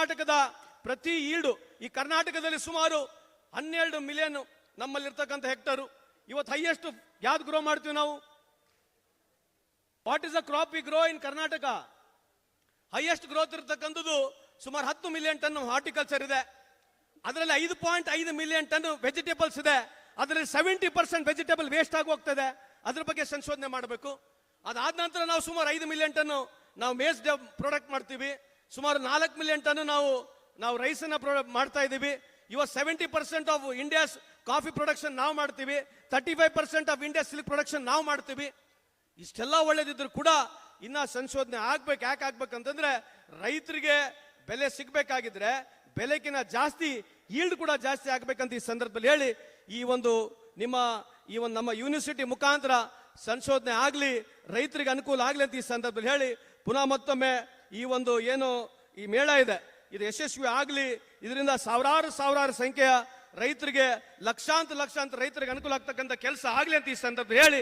ಕರ್ನಾಟಕದ ಪ್ರತಿ ಈಡು ಈ ಕರ್ನಾಟಕದಲ್ಲಿ ಸುಮಾರು ಹನ್ನೆರಡು ಮಿಲಿಯನ್ ನಮ್ಮಲ್ಲಿರ್ತಕ್ಕಂಥ ಹೆಕ್ಟರು. ಇವತ್ತು ಹೈಯೆಸ್ಟ್ ಯಾವ್ದು ಗ್ರೋ ಮಾಡ್ತೀವಿ ನಾವು? What is the crop we grow in Karnataka? Highest growth ಇರತಕ್ಕಂಥದ್ದು ಸುಮಾರು ಹತ್ತು ಮಿಲಿಯನ್ ಟನ್ ಹಾರ್ಟಿಕಲ್ಚರ್ ಇದೆ. ಅದರಲ್ಲಿ ಐದು ಪಾಯಿಂಟ್ ಐದು ಮಿಲಿಯನ್ ಟನ್ ವೆಜಿಟೇಬಲ್ಸ್ ಇದೆ. ಅದರಲ್ಲಿ ಸೆವೆಂಟಿ ಪರ್ಸೆಂಟ್ ವೆಜಿಟೇಬಲ್ ವೇಸ್ಟ್ ಆಗಿ ಹೋಗ್ತದೆ. ಅದ್ರ ಬಗ್ಗೆ ಸಂಶೋಧನೆ ಮಾಡಬೇಕು. ಅದಾದ ನಂತರ ನಾವು ಸುಮಾರು ಐದು ಮಿಲಿಯನ್ ಟನ್ ನಾವು ಮೇಸ್ ಪ್ರಾಡಕ್ಟ್ ಮಾಡ್ತೀವಿ. ಸುಮಾರು ನಾಲ್ಕು ಮಿಲಿಯನ್ ಟನ್ ನಾವು ನಾವು ರೈಸನ್ನ ಪ್ರೊ ಮಾಡ್ತಾ ಇದ್ದೀವಿ. ಇವತ್ತು seventy percent of India's coffee production ನಾವು ಮಾಡ್ತೀವಿ. Thirty five percent of India silk production ನಾವು ಮಾಡ್ತೀವಿ. ಇಷ್ಟೆಲ್ಲ ಒಳ್ಳೇದಿದ್ರು ಕೂಡ ಇನ್ನ ಸಂಶೋಧನೆ ಆಗ್ಬೇಕು, ಯಾಕೆ ಆಗ್ಬೇಕಂತಂದ್ರೆ ರೈತರಿಗೆ ಬೆಲೆ ಸಿಗ್ಬೇಕಾಗಿದ್ರೆ ಬೆಲೆಗಿನ ಜಾಸ್ತಿ ಈಲ್ಡ್ ಕೂಡ ಜಾಸ್ತಿ ಆಗ್ಬೇಕಂತ ಈ ಸಂದರ್ಭದಲ್ಲಿ ಹೇಳಿ ಈ ಒಂದು ನಿಮ್ಮ, ಈ ಒಂದು ನಮ್ಮ ಯೂನಿವರ್ಸಿಟಿ ಮುಖಾಂತರ ಸಂಶೋಧನೆ ಆಗ್ಲಿ, ರೈತರಿಗೆ ಅನುಕೂಲ ಆಗ್ಲಿ ಅಂತ ಈ ಸಂದರ್ಭದಲ್ಲಿ ಹೇಳಿ ಪುನಃ ಮತ್ತೊಮ್ಮೆ ಈ ಒಂದು ಏನು ಈ ಮೇಳ ಇದೆ, ಇದು ಯಶಸ್ವಿ ಆಗಲಿ, ಇದರಿಂದ ಸಾವಿರಾರು ಸಾವಿರಾರು ಸಂಖ್ಯೆಯ ರೈತರಿಗೆ ಲಕ್ಷಾಂತರ ಲಕ್ಷಾಂತರ ರೈತರಿಗೆ ಅನುಕೂಲ ಆಗ್ತಕ್ಕಂಥ ಕೆಲಸ ಆಗಲಿ ಅಂತ ಈ ಸಂದರ್ಭ ಹೇಳಿ.